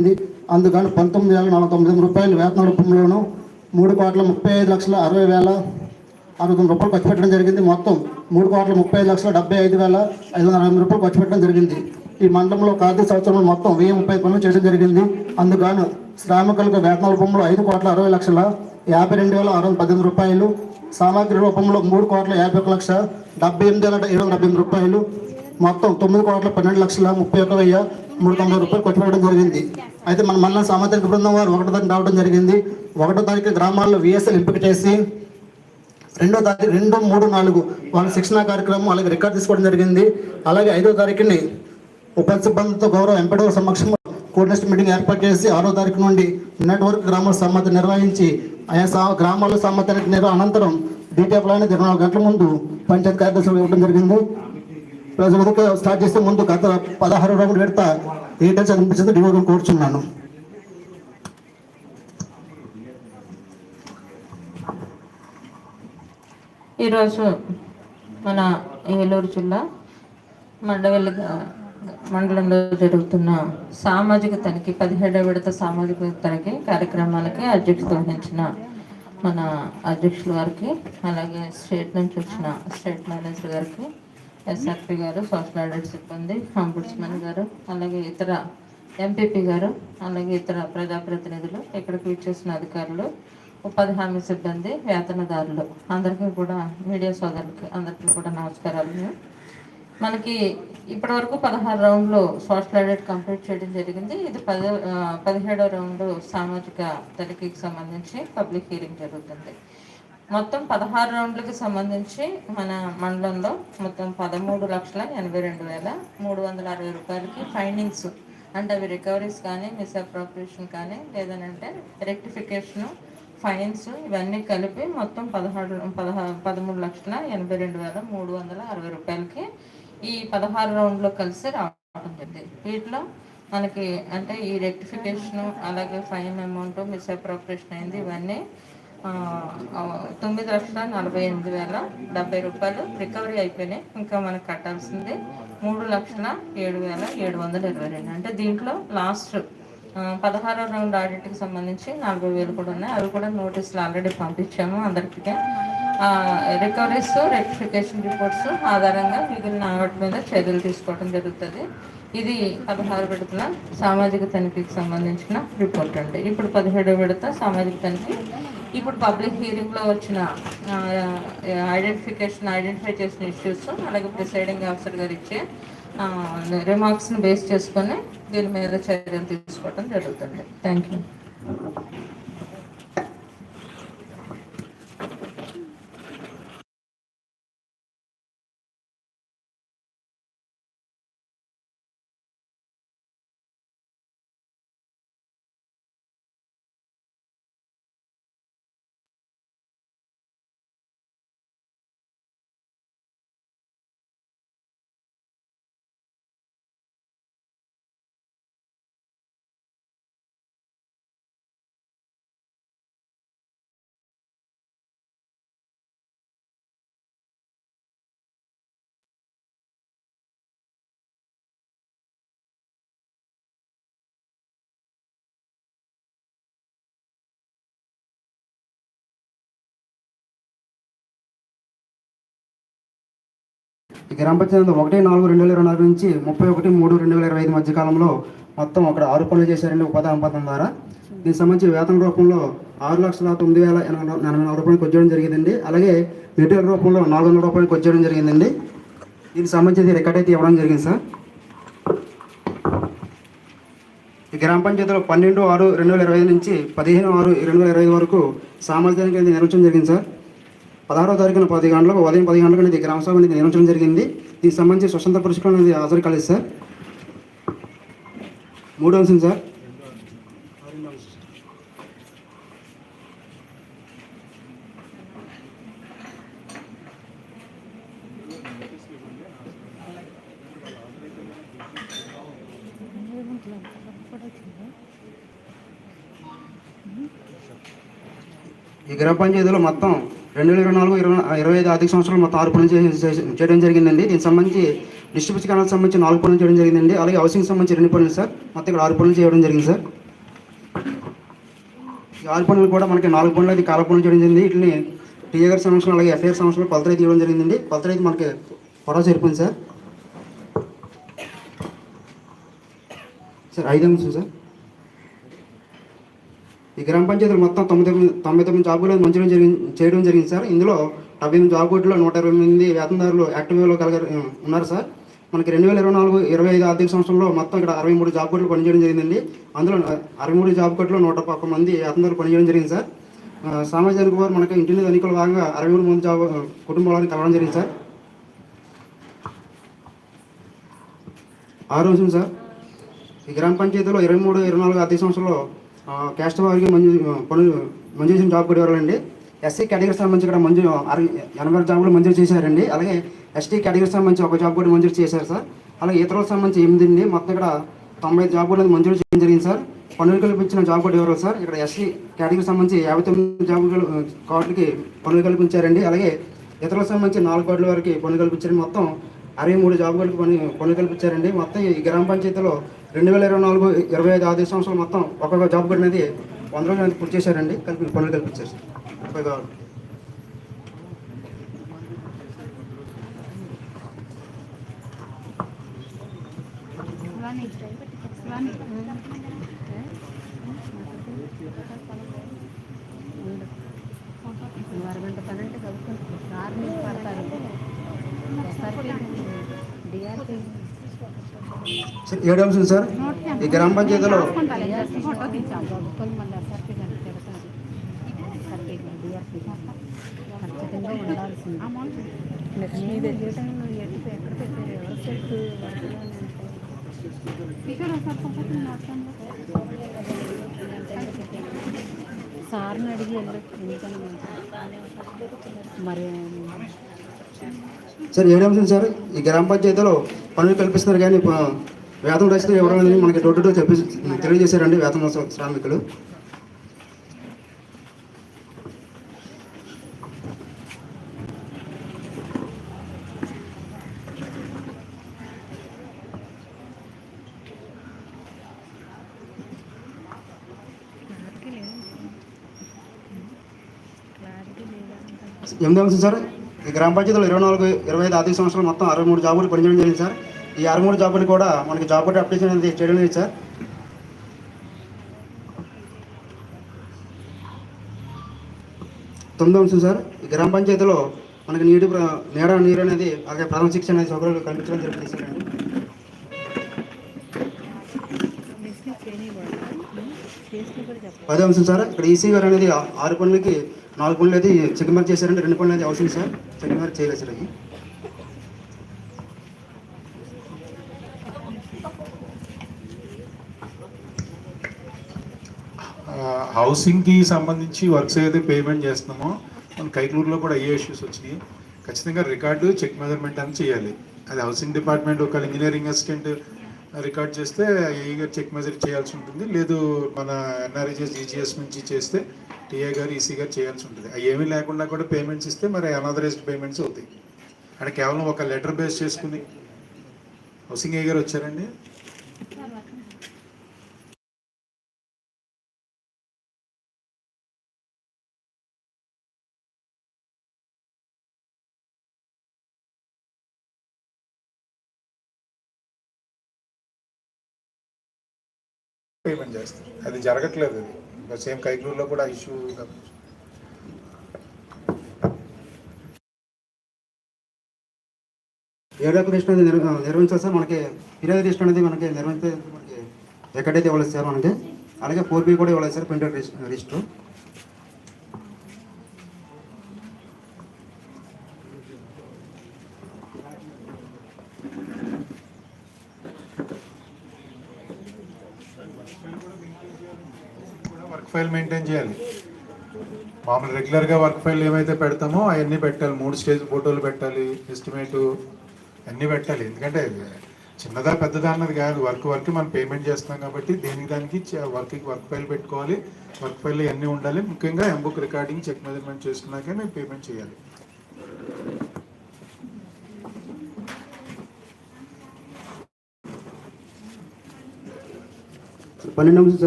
ఉంది. అందుకని పంతొమ్మిది వేల నలభై తొమ్మిది రూపాయలు వేతన రూపంలోను మూడు కోట్ల ముప్పై ఐదు లక్షల అరవై వేల అరవై తొమ్మిది రూపాయలు ఖర్చు పెట్టడం జరిగింది. మొత్తం మూడు కోట్ల ముప్పై ఐదు లక్షల డెబ్బై ఐదు వేల ఐదు వందల అరవై రూపాయలు ఖర్చు పెట్టడం జరిగింది. ఈ మండలంలో కార్తీక సంవత్సరంలో మొత్తం వెయ్యి ముప్పై పనులు చేయడం జరిగింది. అందుకను శ్రామికులకు వేతన రూపంలో ఐదు కోట్ల అరవై లక్షల యాభై రెండు వేల ఆరు వందల పద్దెనిమిది రూపాయలు. సామాగ్రి రూపంలో మూడు కోట్ల యాభై ఒక లక్ష డెబ్బై ఎనిమిది వేల ఏడు వందల డెబ్బై ఎనిమిది రూపాయలు. మొత్తం తొమ్మిది కోట్ల పన్నెండు లక్షల ముప్పై ఒక వెయ్యి మూడు తొంభై రూపాయలు ఖర్చు జరిగింది. అయితే మన మళ్ళీ సామాజిక బృందం వారు ఒకటో తారీఖు రావడం జరిగింది. ఒకటో తారీఖు గ్రామాల్లో విఎస్ఎల్ ఎంపిక చేసి రెండో తారీఖు రెండు మూడు నాలుగు వాళ్ళ శిక్షణా కార్యక్రమం అలాగే రికార్డ్ తీసుకోవడం జరిగింది. అలాగే ఐదో తారీఖుని ఉప సిబ్బందితో గౌరవ ఎంపీడో సమక్షంలో కోఆర్డినేషన్ మీటింగ్ ఏర్పాటు చేసి ఆరో తారీఖు నుండి నెట్వర్క్ గ్రామాల సమ్మతి నిర్వహించి ఆయా సా- గ్రామాల సమ్మతి నిర్వహణ అనంతరం డీటీఎఫ్ ఇరవై నాలుగు గంటల ముందు పంచాయతీ కార్యదర్శులు ఇవ్వడం జరిగింది. ప్రజలకు స్టార్ట్ చేస్తే ముందు గత పదహారు రౌండ్ పెడతా ఏంటో చదివించింది డివోగం కోరుచున్నాను. ఈరోజు మన ఏలూరు జిల్లా మండవల్లి మండలంలో జరుగుతున్న సామాజిక తనిఖీ పదిహేడవ విడత సామాజిక తనిఖీ కార్యక్రమాలకి అధ్యక్షత వహించిన మన అధ్యక్షుల వారికి అలాగే స్టేట్ నుంచి వచ్చిన స్టేట్ మేనేజర్ గారికి ఎస్ఆర్పి గారు సోషల్ ఆడిట్ సిబ్బంది అంబుడ్స్మన్ గారు అలాగే ఇతర ఎంపీపీ గారు అలాగే ఇతర ప్రజాప్రతినిధులు ఇక్కడికి ఇచ్చేసిన అధికారులు ఉపాధి హామీ సిబ్బంది వేతనదారులు. అందరికీ కూడా మీడియా సోదరులకి అందరికీ కూడా నమస్కారాలు. మనకి ఇప్పటి వరకు పదహారు రౌండ్లు సోషల్ ఆడిట్ కంప్లీట్ చేయడం జరిగింది. ఇది పద పదిహేడో రౌండ్ సామాజిక తనిఖీకి సంబంధించి పబ్లిక్ హీరింగ్ జరుగుతుంది. మొత్తం పదహారు రౌండ్లకి సంబంధించి మన మండలంలో మొత్తం పదమూడు లక్షల ఎనభై రెండు వేల మూడు వందల అరవై రూపాయలకి ఫైండింగ్స్ అంటే అవి రికవరీస్ కానీ మిస్అప్రోప్రియేషన్ కానీ లేదనంటే రెక్టిఫికేషను ఫైన్స్ ఇవన్నీ కలిపి మొత్తం పదహారు పదహా పదమూడు లక్షల ఎనభై రెండు వేల మూడు వందల అరవై రూపాయలకి ఈ పదహారు రౌండ్లో కలిసి రావడం జరిగింది. వీటిలో మనకి అంటే ఈ రెక్టిఫికేషన్ అలాగే ఫైన్ అమౌంట్ మిస్అప్రోప్రియేషన్ అయింది ఇవన్నీ తొమ్మిది లక్షల నలభై ఎనిమిది వేల డెబ్బై రూపాయలు రికవరీ అయిపోయినాయి. ఇంకా మనకు కట్టాల్సింది మూడు లక్షల ఏడు వేల ఏడు వందల ఇరవై రెండు. అంటే దీంట్లో లాస్ట్ పదహారో రౌండ్ ఆడిట్కి సంబంధించి నలభై వేలు కూడా ఉన్నాయి. అవి కూడా నోటీసులు ఆల్రెడీ పంపించాము అందరికీ. రికవరీస్ రెక్టిఫికేషన్ రిపోర్ట్స్ ఆధారంగా మిగిలిన వాటి మీద చర్యలు తీసుకోవడం జరుగుతుంది. ఇది పదహారు విడతల సామాజిక తనిఖీకి సంబంధించిన రిపోర్ట్ అండి. ఇప్పుడు పదిహేడో విడత సామాజిక తనిఖీ ఇప్పుడు పబ్లిక్ హీరింగ్లో వచ్చిన ఐడెంటిఫికేషన్ ఐడెంటిఫై చేసిన ఇష్యూస్ అలాగే ప్రిసైడింగ్ ఆఫీసర్ గారు ఇచ్చే రిమార్క్స్ని బేస్ చేసుకొని దీని మీద చర్యలు తీసుకోవడం జరుగుతుంది. థ్యాంక్ యూ ఈ గ్రామ పంచాయతీ ఒకటి నాలుగు రెండు వేల ఇరవై నాలుగు నుంచి ముప్పై ఒకటి మూడు రెండు వేల ఇరవై ఐదు మధ్య కాలంలో మొత్తం అక్కడ ఆరు పనులు చేశారండి ఉపాధి అంపథం ద్వారా. దీనికి సంబంధించి వేతన రూపంలో ఆరు లక్షల తొమ్మిది వేల ఎనభై ఎనభై నాలుగు రూపాయలకు వచ్చేయడం జరిగిందండి. అలాగే మెటీరియల్ రూపంలో నాలుగు వందల రూపాయలకు వచ్చేయడం జరిగిందండి. దీనికి సంబంధించి రికార్డ్ అయితే ఇవ్వడం జరిగింది సార్. ఈ గ్రామ పంచాయతీలో పన్నెండు ఆరు రెండు వేల ఇరవై ఐదు నుంచి పదిహేను ఆరు రెండు వేల ఇరవై ఐదు వరకు సామాజిక అనేది నిర్వహించడం జరిగింది సార్. పదహారో తారీఖున పది గంటలకు ఉదయం పది గంటలకు అనేది గ్రామసభ అనేది నిర్వహించడం జరిగింది. దీనికి సంబంధించి స్వతంత్ర పురస్కారం అనేది హాజరు కాలేదు సార్. మూడో అంశం సార్. ఈ గ్రామ పంచాయతీలో మొత్తం రెండు వేల ఇరవై నాలుగు ఇరవై ఇరవై ఐదు ఆర్థిక సంవత్సరాలు మొత్తం ఆరు పనులు చేయడం జరిగిందండి. దీనికి సంబంధించి డిస్ట్రిబ్యూషన్ కెనాల్ సంబంధించి నాలుగు పనులు చేయడం జరిగిందండి. అలాగే హౌసింగ్ సంబంధించి రెండు పనులు సార్. మొత్తం ఇక్కడ ఆరు పనులు చేయడం జరిగింది సార్. ఈ ఆరు పనులు కూడా మనకి నాలుగు పనులు అది కాల పనులు చేయడం జరిగింది. వీటిని టీఆర్ సంవత్సరం అలాగే ఎఫ్ఐఆర్ సంవత్సరం కొలత రైతు ఇవ్వడం జరిగిందండి. కొలత రైతు మనకి పొడవ సరిపోయింది సార్. సార్ ఐదు అంశం సార్. ఈ గ్రామ పంచాయతీలు మొత్తం తొంభై తొమ్మిది తొంభై తొమ్మిది జాబులు మంజూరు చేయడం జరిగింది సార్. ఇందులో డెబ్బై ఎనిమిది జాబ్ కోట్లు నూట ఇరవై ఎనిమిది వేతనదారులు యాక్టివ్లో కలగ ఉన్నారు సార్. మనకి రెండు వేల ఇరవై నాలుగు ఇరవై ఐదు ఆర్థిక సంవత్సరంలో మొత్తం ఇక్కడ అరవై మూడు జాబ్ కోట్లు పనిచేయడం జరిగిందండి. అందులో అరవై మూడు జాబ్ కోట్లు నూట ఒక్క మంది వేతనదారులు పనిచేయడం జరిగింది సార్. సామాజిక వారు మనకి ఇంటిని ఎన్నికల భాగంగా అరవై మూడు మంది జాబ్ కుటుంబాలను కలవడం జరిగింది సార్. ఆ విషయం సార్ ఈ గ్రామ పంచాయతీలో ఇరవై మూడు ఇరవై నాలుగు ఆర్థిక సంవత్సరంలో క్యాస్ట్ వారికి మంజూరు పనులు మంజూరు చేసిన జాబ్ కొట్టేవారండి ఎస్సీ కేటగిరీ సంబంధించి ఇక్కడ మంజూరు అరవై ఎనభై జాబులు మంజూరు చేశారండి. అలాగే ఎస్టీ కేటగిరీ సంబంధించి ఒక జాబ్ కూడా మంజూరు చేశారు సార్. అలాగే ఇతరులకు సంబంధించి ఎనిమిది అండి మొత్తం ఇక్కడ తొంభై జాబ్ మంజూరు చేయడం జరిగింది సార్. పనులు కల్పించిన జాబ్ కూడా ఎవరు సార్? ఇక్కడ ఎస్సీ కేటగిరీ సంబంధించి యాభై తొమ్మిది జాబ్ కోట్లకి పనులు కల్పించారండి. అలాగే ఇతరులకు సంబంధించి నాలుగు కోట్ల వరకు పనులు కల్పించారండి మొత్తం అరవై మూడు జాబులకు పని పనులు కల్పించారండి. మొత్తం ఈ గ్రామ పంచాయతీలో రెండు వేల ఇరవై నాలుగు ఇరవై ఐదు ఆర్థిక సంవత్సరం మొత్తం ఒక్కొక్క జాబ్ పడినది అనేది వంద రోజులు అనేది పూర్తి చేశారండి. కలిపి పనులు కల్పించారు ముప్పై కావాలి. అరగంట పని అంటే చదువుకుంటారు సార్ పడతారు. ఏడు అంశం సార్? ఈ గ్రామ పంచాయతీలో ఫోటో మళ్ళీ ఉండాల్సింది ఎటు ఎక్కడ సార్ని అడిగి వెళ్ళి మరి సార్ ఏడు సార్? ఈ గ్రామ పంచాయతీలో పనులు కల్పిస్తున్నారు కానీ వేతన రచన ఇవ్వడం మనకి డోర్ టు డోర్ చెప్పి తెలియజేశారండి వేతన శ్రామికులు. ఎనిమిది అంశం సార్? ఈ గ్రామ పంచాయతీలో ఇరవై నాలుగు ఇరవై ఐదు ఆర్థిక సంవత్సరాలు మొత్తం అరవై మూడు జాబులు పనిచేయడం జరిగింది సార్. ఈ అరవై మూడు జాబులు కూడా మనకి జాబ్ కొట్టి అప్లికేషన్ అనేది చేయడం లేదు సార్. తొమ్మిది అంశం సార్ ఈ గ్రామ పంచాయతీలో మనకి నీటి నీడ నీరు అనేది అలాగే ప్రథమ శిక్షణ అనేది సౌకర్యాలు కల్పించడం జరుగుతుంది సార్. నెక్స్ట్ పదో అంశం సార్ ఇక్కడ ఈసీ గారు అనేది ఆరు పనులకి నాలుగు పనులు అయితే చెక్ మార్క్ చేశారంటే రెండు పనులు అయితే అవసరం సార్. చెక్ మార్క్ చేయలేదు సార్ అవి హౌసింగ్కి సంబంధించి వర్క్స్ ఏదైతే పేమెంట్ చేస్తున్నామో మన కైకలూరులో కూడా ఏ ఇష్యూస్ వచ్చినాయి ఖచ్చితంగా రికార్డు చెక్ మెజర్మెంట్ అని చేయాలి. అది హౌసింగ్ డిపార్ట్మెంట్ ఒక ఇంజనీరింగ్ అసిస్టెంట్ రికార్డ్ చేస్తే ఏ గారు చెక్ మెజర్ చేయాల్సి ఉంటుంది. లేదు మన ఎన్ఆర్ఈజెస్ జీజీఎస్ నుంచి చేస్తే టీఏ గారు ఈసీ గారు చేయాల్సి ఉంటుంది. అవి ఏమీ లేకుండా కూడా పేమెంట్స్ ఇస్తే మరి అనదరైజ్డ్ పేమెంట్స్ అవుతాయి. అంటే కేవలం ఒక లెటర్ బేస్ చేసుకుని హౌసింగ్ ఏ గారు వచ్చారండి? పేమెంట్ చేస్తారు. అది జరగట్లేదు అది. సేమ్ కైకలూరులో కూడా ఇష్యూ ఏడో రిజిస్టర్ అనేది నిర్వహించాలి సార్. మనకి ఫిర్యాదు రిజిస్టర్ అనేది మనకి నిర్వహించే మనకి ఎక్కడైతే ఇవ్వలేదు సార్ మనకి. అలాగే ఫోర్ బి కూడా ఇవ్వలేదు sir printed register. Work file maintain చేయాలి. మామూలు రెగ్యులర్గా వర్క్ ఫైల్ ఏమైతే పెడతామో అవన్నీ పెట్టాలి. మూడు స్టేజ్ ఫోటోలు పెట్టాలి ఎస్టిమేట్ అన్నీ పెట్టాలి. ఎందుకంటే చిన్నదా పెద్దదా అన్నది కాదు. వర్క్ వర్క్ మనం పేమెంట్ చేస్తున్నాం కాబట్టి దేనికి దానికి వర్క్కి వర్క్ ఫైల్ పెట్టుకోవాలి. వర్క్ ఫైల్ అన్నీ ఉండాలి. ముఖ్యంగా M book recording check measurement చేసుకున్నాకే మేము పేమెంట్ చేయాలి. పన్నెండు